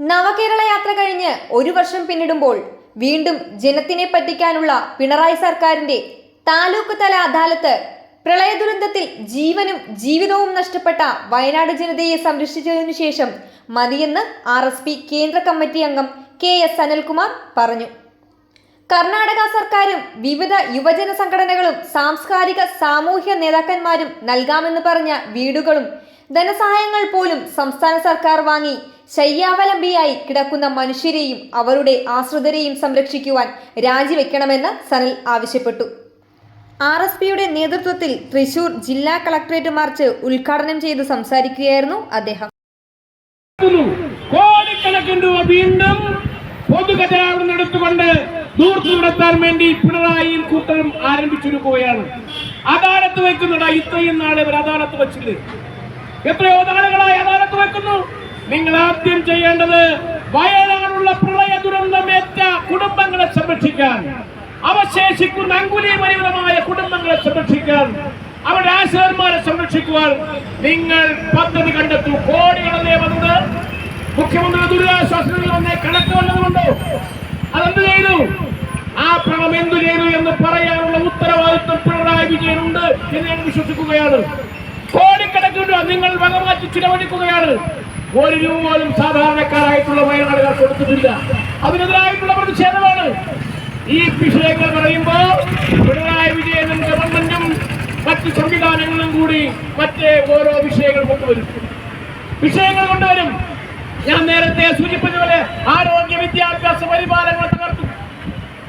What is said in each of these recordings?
നവകേരള യാത്ര കഴിഞ്ഞ് ഒരു വർഷം പിന്നിടുമ്പോൾ വീണ്ടും ജനത്തിനെ പറ്റിക്കാനുള്ള പിണറായി സർക്കാരിന്റെ താലൂക്ക് തല അദാലത്ത് പ്രളയ ദുരന്തത്തിൽ ജീവനും ജീവിതവും നഷ്ടപ്പെട്ട വയനാട് ജനതയെ സംരക്ഷിച്ചതിനു ശേഷം മതിയെന്ന് ആർ എസ് പി കേന്ദ്ര കമ്മിറ്റി അംഗം കെ എസ് അനിൽകുമാർ പറഞ്ഞു. കർണാടക സർക്കാരും വിവിധ യുവജന സംഘടനകളും സാംസ്കാരിക സാമൂഹ്യ നേതാക്കന്മാരും നൽകാമെന്ന് പറഞ്ഞ വീടുകളും ധനസഹായങ്ങൾ പോലും സംസ്ഥാന സർക്കാർ വാങ്ങി ശയ്യാവലംബിയായി കിടക്കുന്ന മനുഷ്യരെയും അവരുടെ ആശ്രിതരെയും സംരക്ഷിക്കുവാൻ രാജിവെക്കണമെന്ന് സനൽ ആവശ്യപ്പെട്ടു. ആർ എസ് പിയുടെ നേതൃത്വത്തിൽ തൃശൂർ ജില്ലാ കളക്ടറേറ്റ് മാർച്ച് ഉദ്ഘാടനം ചെയ്ത് സംസാരിക്കുകയായിരുന്നു അദ്ദേഹം. കോടിക്കണക്കിന് രൂപ വീണ്ടും പൊതുഗതാഗതം എടുത്തുകൊണ്ട് ദൂർത്ത് നടത്താൻ വേണ്ടി പിണറായി കൂട്ടം ആരംഭിച്ചിരിക്കുകയാണ്. അദാലത്ത് വെക്കുന്നുണ്ട് ഇത്രയും നാളെ ഇവർ അദാലത്ത് വെച്ചില്ലേ? എത്രയോ നാളുകളായി അദാലത്ത് വെക്കുന്നു നിങ്ങൾ ആദ്യം ചെയ്യേണ്ടത് വയനാടുള്ള പ്രളയ ദുരന്തമേറ്റ കുടുംബങ്ങളെ സംരക്ഷിക്കാൻ അവശേഷിക്കുന്ന അങ്കുലീപരിമിതമായ കുടുംബങ്ങളെ സംരക്ഷിക്കാൻ അവരുടെ ആശ്രയന്മാരെ സംരക്ഷിക്കുവാൻ നിങ്ങൾ പദ്ധതി കണ്ടെത്തു. കോടികളെ വന്നത്? മുഖ്യമന്ത്രി ദുരിതാശ്വാസ വന്നേ കണക്ക് വന്നതുകൊണ്ടോ. അതെന്ത് ചെയ്തു? ആ പണം എന്തു ചെയ്തു എന്ന് പറയാനുള്ള ഉത്തരവാദിത്വം പിണറായി വിജയനുണ്ട് എന്ന് ഞാൻ വിശ്വസിക്കുകയാണ്. കോടിക്കണക്കിന് നിങ്ങൾ വകമാറ്റി ചിലവഴിക്കുകയാണ്. ഒരു രൂപ പോലും സാധാരണക്കാരായിട്ടുള്ള വയനാടുകാർ കൊടുത്തിട്ടില്ല. അതിനെതിരായിട്ടുള്ള പ്രതിഷേധമാണ്. ഈ വിഷയങ്ങൾ പറയുമ്പോൾ പിണറായി വിജയനും ഗവൺമെന്റും മറ്റ് സംവിധാനങ്ങളും കൂടി മറ്റേ ഓരോ വിഷയങ്ങൾ കൊണ്ടുവരും. വിഷയങ്ങൾ കൊണ്ടുവരും. ഞാൻ നേരത്തെ സൂചിപ്പിച്ചതുപോലെ ആരോഗ്യ വിദ്യാഭ്യാസ പരിപാലനങ്ങൾ തകർത്തു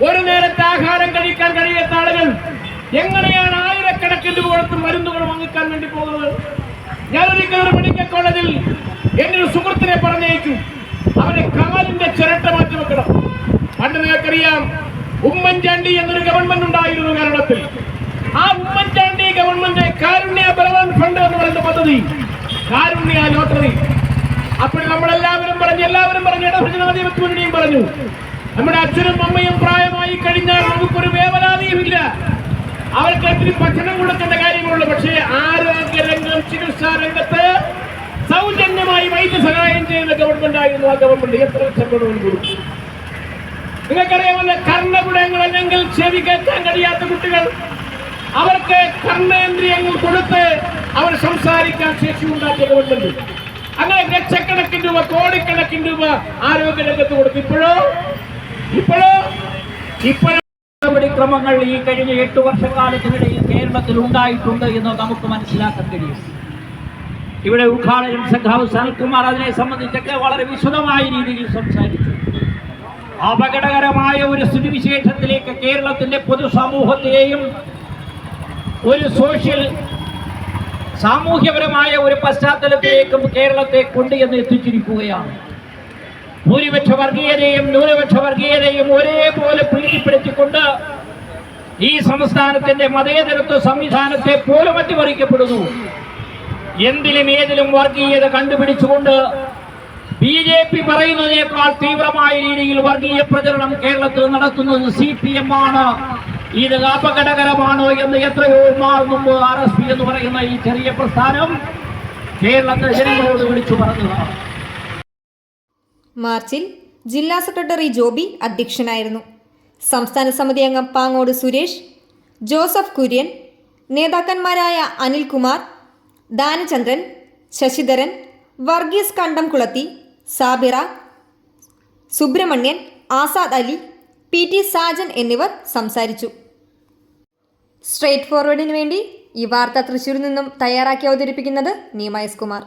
ഒരു നേരത്തെ ആഹാരം കഴിക്കാൻ കഴിയാത്ത ആളുകൾ എങ്ങനെയാണ് ആയിരക്കണക്കിന് കൊടുത്ത് മരുന്നുകൾ വാങ്ങിക്കാൻ വേണ്ടി പോകുന്നത്? ഞാനൊരിക്കൽ ഒരു മെഡിക്കൽ കോളേജിൽ എന്റെ ഒരു സുഹൃത്തിനെ പറഞ്ഞയച്ചു അവന്റെ കാലിന്റെ ചിരട്ട മാറ്റി വെക്കണം. പണ്ട് നിങ്ങൾക്കറിയാം ഉമ്മൻചാണ്ടി എന്നൊരു ഗവൺമെന്റ് ഉണ്ടായിരുന്നു കേരളത്തിൽ. ആ Oommen Chandy government Karunya benevolent fund എന്ന് പറയുന്ന പദ്ധതി കാരുണ്യ ലോട്ടറി അപ്പോൾ നമ്മളെല്ലാവരും പറഞ്ഞു എല്ലാവരും പറഞ്ഞു മുന്നണിയും പറഞ്ഞു. നമ്മുടെ അച്ഛനും അമ്മയും പ്രായമായി കഴിഞ്ഞാൽ നമുക്കൊരു വേവലാതിയുമില്ല. അവർക്ക് ഒത്തിരി ഭക്ഷണം കൊടുക്കേണ്ട കാര്യങ്ങളുള്ളൂ പക്ഷേ ആരോഗ്യ രംഗം ചികിത്സാ രംഗത്ത് സൗജന്യമായി സഹായം ചെയ്യുന്ന ഗവൺമെന്റ് ആയിരുന്നു. ആ ഗവൺമെന്റ് എത്ര ലക്ഷം ഗവൺമെന്റ് കൊടുത്തു നിങ്ങൾക്കറിയാമല്ല കർണകുടങ്ങൾ അല്ലെങ്കിൽ ചെവി കേൾക്കാൻ കഴിയാത്ത കുട്ടികൾ അവർക്ക് കർണേന്ദ്രിയങ്ങൾ കൊടുത്ത് അവർ സംസാരിക്കാൻ ശേഷി ഉണ്ടാക്കിയ ഗവൺമെന്റ് അങ്ങനെ ലക്ഷക്കണക്കിന് രൂപ കോടിക്കണക്കിന് രൂപ ആരോഗ്യ രംഗത്ത് കൊടുത്തു. ഇപ്പോഴോ? ഇപ്പോഴോ? ഇപ്പോഴോ? നടപടിക്രമങ്ങൾ ഈ കഴിഞ്ഞ എട്ട് വർഷക്കാലത്തിനിടയിൽ കേരളത്തിൽ ഉണ്ടായിട്ടുണ്ട് എന്ന് നമുക്ക് മനസ്സിലാക്കാൻ കഴിയും. ഇവിടെ ഉദ്ഘാടനം സംഘാവ് സനൽകുമാർ അതിനെ സംബന്ധിച്ചൊക്കെ വളരെ വിശദമായ രീതിയിൽ സംസാരിച്ചു. അപകടകരമായ ഒരു സ്ഥിതിവിശേഷത്തിലേക്ക് കേരളത്തിന്റെ പൊതുസമൂഹത്തെയും ഒരു സോഷ്യൽ സാമൂഹ്യപരമായ ഒരു പശ്ചാത്തലത്തിലേക്കും കേരളത്തെ കൊണ്ട് എന്ന് എത്തിച്ചിരിക്കുകയാണ്. ഭൂരിപക്ഷ വർഗീയതയും ന്യൂനപക്ഷ വർഗീയതയും ഒരേപോലെ പ്രീതിപ്പെടുത്തിക്കൊണ്ട് ഈ സംസ്ഥാനത്തിന്റെ മതേതരത്വ സംവിധാനത്തെ പോലും അട്ടിമറിക്കപ്പെടുന്നു. എന്തിലും ഏതിലും വർഗീയത കണ്ടുപിടിച്ചുകൊണ്ട് ബി ജെ പി പറയുന്നതിനേക്കാൾ തീവ്രമായ രീതിയിൽ വർഗീയ പ്രചരണം കേരളത്തിൽ നടത്തുന്നത് സി പി എം ആണ്. ഇത് അപകടകരമാണോ എന്ന് എത്രയോ മാറുന്നു ആർ എസ് പി എന്ന് പറയുന്ന ഈ ചെറിയ പ്രസ്ഥാനം കേരളത്തിലെ ജനങ്ങളോട് വിളിച്ചു പറഞ്ഞതാണ്. മാർച്ചിൽ ജില്ലാ സെക്രട്ടറി ജോബി അധ്യക്ഷനായിരുന്നു. സംസ്ഥാന സമിതി അംഗം പാങ്ങോട് സുരേഷ് ജോസഫ് കുര്യൻ നേതാക്കന്മാരായ അനിൽകുമാർ ദാനചന്ദ്രൻ ശശിധരൻ വർഗീസ് കണ്ടംകുളത്തി സാബിറ സുബ്രഹ്മണ്യൻ ആസാദ് അലി പി ടി സാജൻ എന്നിവർ സംസാരിച്ചു. സ്ട്രേറ്റ് ഫോർവേഡിന് വേണ്ടി ഈ വാർത്ത തൃശ്ശൂരിൽ നിന്നും തയ്യാറാക്കി അവതരിപ്പിക്കുന്നത് നീമയസ് കുമാർ.